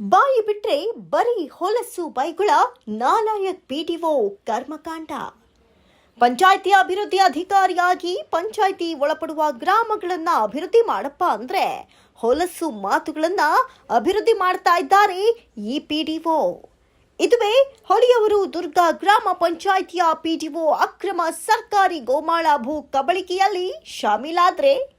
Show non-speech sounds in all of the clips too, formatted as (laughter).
ಬಾಯಿ ಬಿಟ್ರೆ ಬರೀ ಹೊಲಸು ಬೈಗುಳ ನಾಲಾಯಕ್ ಪಿಡಿಒ ಕರ್ಮಕಾಂಡ. ಪಂಚಾಯಿತಿ ಅಭಿವೃದ್ಧಿ ಅಧಿಕಾರಿಯಾಗಿ ಪಂಚಾಯಿತಿ ಒಳಪಡುವ ಗ್ರಾಮಗಳನ್ನ ಅಭಿವೃದ್ಧಿ ಮಾಡಪ್ಪ ಅಂದ್ರೆ ಹೊಲಸು ಮಾತುಗಳನ್ನ ಅಭಿವೃದ್ಧಿ ಮಾಡ್ತಾ ಇದ್ದಾರೆ ಈ ಪಿಡಿಒ. ಇದುವೇ ಹೊಳೆಯವರು ದುರ್ಗಾ ಗ್ರಾಮ ಪಂಚಾಯಿತಿಯ ಪಿಡಿಒ ಅಕ್ರಮ ಸರ್ಕಾರಿ ಗೋಮಾಳ ಭೂ ಕಬಳಿಕೆಯಲ್ಲಿ ಶಾಮೀಲಾದ್ರೆ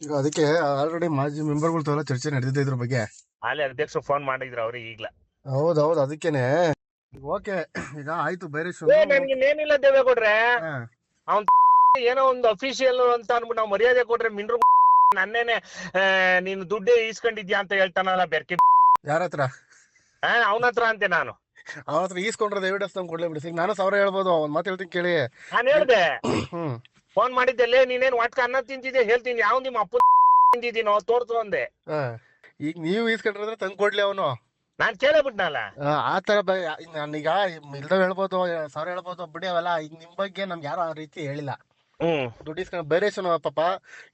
ಈಗ ಅದಕ್ಕೆ ಆಲ್ರೆಡಿ ಮಾಜಿ ಮೆಂಬರ್ಗಳು ತರ ಚರ್ಚೆ ನಡೆದಿದೆ ಇದ್ರ ಬಗ್ಗೆ. ಅಲ್ಲಿ ಅಧ್ಯಕ್ಷರು ಫೋನ್ ಮಾಡಿದ್ರು ಅವ್ರಿಗೆ ಈಗ್ಲ. ಹೌದೌದು ಅದಕ್ಕೇನೆ. ಓಕೆ ಈಗ ಆಯ್ತು ಬೇರೆ ಶು- ಏ ನನ್ಗೆ ಇನ್ನೇನಿಲ್ಲ ದೇವೇಗೌಡ್ರೆ ಹಾ, (laughs) ಏನೋ ಒಂದು ಅಫಿಷಿಯಲ್ ಅಂತ ಅನ್ಬಿಟ್ಟು ನಾವು ಮರ್ಯಾದೆ ಕೊಟ್ರೆ ಮಿನ್ರು (laughs) ನನ್ನೇನೆ ನೀನು ದುಡ್ಡು ಈಸ್ಕೊಂಡಿದ್ಯಾ ಅಂತ ಹೇಳ್ತಾನಲ್ಲ ಬೆರ್ಕೆ (laughs) ಯಾರ ಹತ್ರ? ಅವನ ಹತ್ರ ಅಂತೆ ನಾನು. ಅವನ ಹತ್ರ ಈಸ್ಕೊಂಡ್ರೆ ಎವಿಡೆನ್ಸ್ ಕೊಡ್ಲೇ ಬಿಡಿ. ನಾನು ಸಾವಿರ ಹೇಳ್ಬೋದು ಒಂದ್ ಮಾತು ಹೇಳ್ತೀನಿ ಕೇಳಿ. ನಾನು ಹೇಳ್ದೆ. ಹ್ಮ್. ಫೋನ್ ಮಾಡಿದ್ದೆಲ್ಲೇ ನೀನೇನ್ ವಾಟ್ಕ ಅನ್ನ ತಿಂತಿದ್ದೆ ಹೇಳ್ತೀನಿ ಯಾವ ನಿಮ್ಮ ಅಪ್ಪ ತಿಂದಿದ್ದೀನೋ ತೋರ್ತು ಅಂದೆ. ಹಾ. ಈಗ ನೀವು ಈಸ್ಕೊಂಡ್ರೆ ತಂದ್ ಕೊಡ್ಲಿ ಅವನು. ನಾನ್ ಕೇಳಬಿಟ್ನಲ್ಲ? ಆ ತರ ಬ- ನಾನೀಗ ಇಲ್ದ ಹೇಳ್ಬೋದು ಸಾವಿರ ಹೇಳ್ಬೋದು ಬಿಡಿ ಅವೆಲ್ಲ ಈಗ ನಿಮ್ ಬಗ್ಗೆ ನಮ್ಗೆ ಯಾರು ಆ ರೀತಿ ಹೇಳಿಲ್ಲ. ಹ್ಮ್. ದುಡ್ಡು ಇಸ್ಕೊಂಡ್ ಬೇರೆ ಶನು ಪಾಪ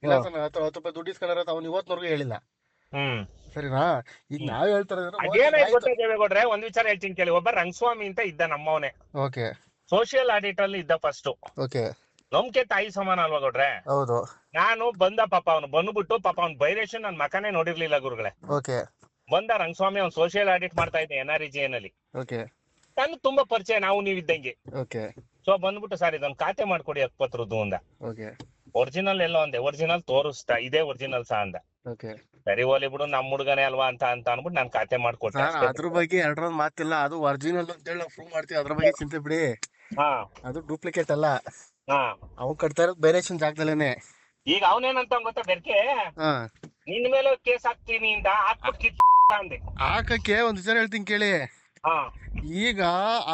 ಇಲ್ಲ ಸರ್ ಹತ್ರ ಹತ್ತು ರೂಪಾಯಿ ದುಡ್ಡು ಇಸ್ಕೊಂಡ್ರೆ ಅವ್ನು ಇವತ್ತಿನವರೆಗೂ ಹೇಳಿಲ್ಲ. ಹ್ಮ್. ಸರಿನಾ? ಈಗ ನಾವ್ ಹೇಳ್ತಾರೆ ಅದೇನಾಯ್ತು ಗೊತ್ತಾ ದೇವೇಗೌಡ್ರೆ ಒಂದ್ ವಿಚಾರ ಹೇಳ್ತೀನಿ ಕೇಳಿ. ಒಬ್ಬ ರಂಗಸ್ವಾಮಿ ಅಂತ ಇದ್ದ ನಮ್ಮವನೇ. ಓಕೆ. ಸೋಷಿಯಲ್ ಆಡಿಟ್ ಅಲ್ಲಿ ಇದ್ದ ಫಸ್ಟ್ ಓಕೆ. ನಮ್ಗೆ ತಾಯಿ ಸಮಾನ ಅಲ್ವಾ ಗೌಡ್ರೆ? ಹೌದು. ನಾನು ಬಂದ ಪಾಪ ಅವನು ಬಂದ್ಬಿಟ್ಟು ಪಾಪ ಅವ್ನ ಬೈರೇಷನ್ ನನ್ ಮಕನೇ ನೋಡಿರ್ಲಿಲ್ಲ ಗುರುಗಳೇ. ಓಕೆ. ಬಂದ ರಂಗಸ್ವಾಮಿ ಅವ್ನು ಸೋಷಿಯಲ್ ಆಡಿಟ್ ಮಾಡ್ತಾ ಇದ್ದೆ ಎನ್ ಆರ್ ಜಿ ನಲ್ಲಿ ಓಕೆ. ನಾನು ತುಂಬಾ ಪರಿಚಯ ನಾವು ನೀವ್ ಇದ್ದಂಗೆ ಓಕೆ. ಸೊ ಬಂದ್ಬಿಟ್ಟು ಸರ್ ಇದೊಂದು ಖಾತೆ ಮಾಡ್ಕೊಡಿ ಹಕ್ಪತ್ರದ್ದು ಅಂದ. ಓಕೆ. ಒರಿಜಿನಲ್ ಎಲ್ಲೋ ಅಂದೆ. ಒರಿಜಿನಲ್ ತೋರಿಸ್ತಾ ಇದೇ ಒರಿಜಿನಲ್ ಸಹ ಅಂದ. ಓಕೆ. ಸರಿ ಹೋಲಿ ಬಿಡು ನಮ್ ಹುಡುಗನೇ ಅಲ್ವಾ ಅಂತ ಅಂತ ಅನ್ಬಿಟ್ಟು ನಾನು ಖಾತೆ ಮಾಡ್ಕೊಟ್ಟೆ ಅದ್ರ ಬಗ್ಗೆ ಎರಡರೊಂದು ಮಾತಿಲ್ಲ. ಅದು ಒರಿಜಿನಲ್ ಅಂತ ಹೇಳಿ ನಾವು ಪ್ರೂವ್ ಮಾಡ್ತೀವಿ. ಅದ್ರ ಬಗ್ಗೆ ಚಿಂತೆ ಬಿಡಿ. ಹಾ. ಅದು ಡೂಪ್ಲಿಕೇಟ್ ಅಲ್ಲ. ಹಾ. ಅವ್ನು ಕಟ್ತಾ ಇರೋದು ಬೇರೆ ಜಾಗದಲ್ಲೇನೆ. ಈಗ ಅವನೇನಂತ ಗೊತ್ತಾ ಬೆರ್ಕೆ? ಹಾ. ನಿನ್ ಮೇಲೆ ಕೇಸ್ ಹಾಕ್ತೀನಿ ಅಂತ ಹಾಕ್ಬಿಟ್ಟು ಅಂದೆ. ಹಾಕಕ್ಕೆ ಒಂದ್ ವಿಚಾರ ಹೇಳ್ತೀನಿ ಕೇಳಿ. ಹಾ. ಈಗ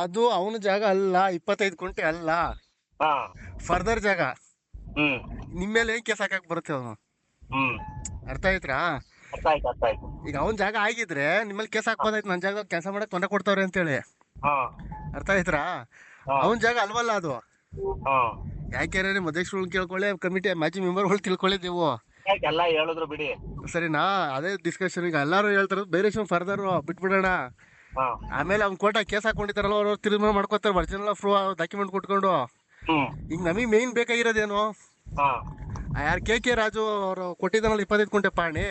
ಅದು ಅವನ ಜಾಗ ಅಲ್ಲ ಇಪ್ಪತ್ತೈದು ಕುಂಟೆ ಅಲ್ಲ. ಹಾ. ಫರ್ದರ್ ಜಾಗ. ಹ್ಮ್. ನಿಮ್ ಮೇಲೆ ಏನ್ ಕೇಸ್ ಹಾಕಕ್ ಬರುತ್ತೆ ಅವನು? ಹ್ಮ್. ಅರ್ಥ ಆಯ್ತ್ರಾ? ಅರ್ಥ ಆಯ್ತು ಅರ್ಥ ಆಯ್ತು. ಈಗ ಅವನ ಜಾಗ ಆಗಿದ್ರೆ ನಿಮ್ಮಲ್ಲಿ ಕೇಸ್ ಹಾಕ್ಬೋದಾಯ್ತು ನನ್ನ ಜಾಗ ಕೆಲಸ ಮಾಡಕ್ ತೊಂದರೆ ಕೊಡ್ತಾವ್ರೆ ಅಂತೇಳಿ. ಹಾ. ಅರ್ಥ ಆಯ್ತ್ರಾ? ಅವನ ಜಾಗ ಅಲ್ವಲ್ಲ ಅದು. ಹಾ. ಯಾಕೆ ನಿಮ್ಮ ಅಧ್ಯಕ್ಷರುಗಳು ಕೇಳ್ಕೊಳ್ಳಿ ಕಮಿಟಿ ಮಾಜಿ ಮೆಂಬರ್ಗಳು ತಿಳ್ಕೊಳ್ಳಿ ನೀವು. ಎಲ್ಲ ಹೇಳಿದ್ರು ಬಿಡಿ. ಸರಿನಾ? ಅದೇ ಡಿಸ್ಕಷನ್ ಈಗ ಎಲ್ಲಾರು ಹೇಳ್ತಾರ ಬೇರೆ ಫರ್ದರ್ ಬಿಟ್ಬಿಡೋಣ. ಆಮೇಲೆ ಅವ್ನ ಕೋಟ ಕೇಸ್ ಹಾಕೊಂಡಿತಾರಲ್ಲ ಅವ್ರು ತಿರ್ಮಾನ ಮಾಡ್ಕೋತಾರೆ ಒರಿಜಿನಲ್ ಫ್ರೂ ಡಾಕ್ಯುಮೆಂಟ್ ಕೊಟ್ಕೊಂಡು. ಈಗ ನಮಗೆ ಮೇನ್ ಬೇಕಾಗಿರೋದೇನು? ಯಾರು ಕೆ ಕೆ ರಾಜು ಅವರು ಕೊಟ್ಟಿದ್ದಾನಲ್ಲ ಇಪ್ಪತ್ತೈದು ಕುಂಟೆ ಪಾಣಿ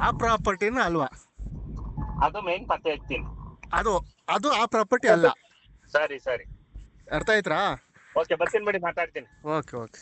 ಆ ಪ್ರಾಪರ್ಟಿನ ಅಲ್ವಾ? ಅದು ಮೇನ್ ಪತ್ತೆ ಅದು ಅದು ಆ ಪ್ರಾಪರ್ಟಿ ಅಲ್ಲ. ಸರಿ ಸರಿ. ಅರ್ಥ ಆಯ್ತಾ ಓಕೆ ಬರ್ತೀನಿ ಬಿಡಿ ಮಾತಾಡ್ತೀನಿ. Okay okay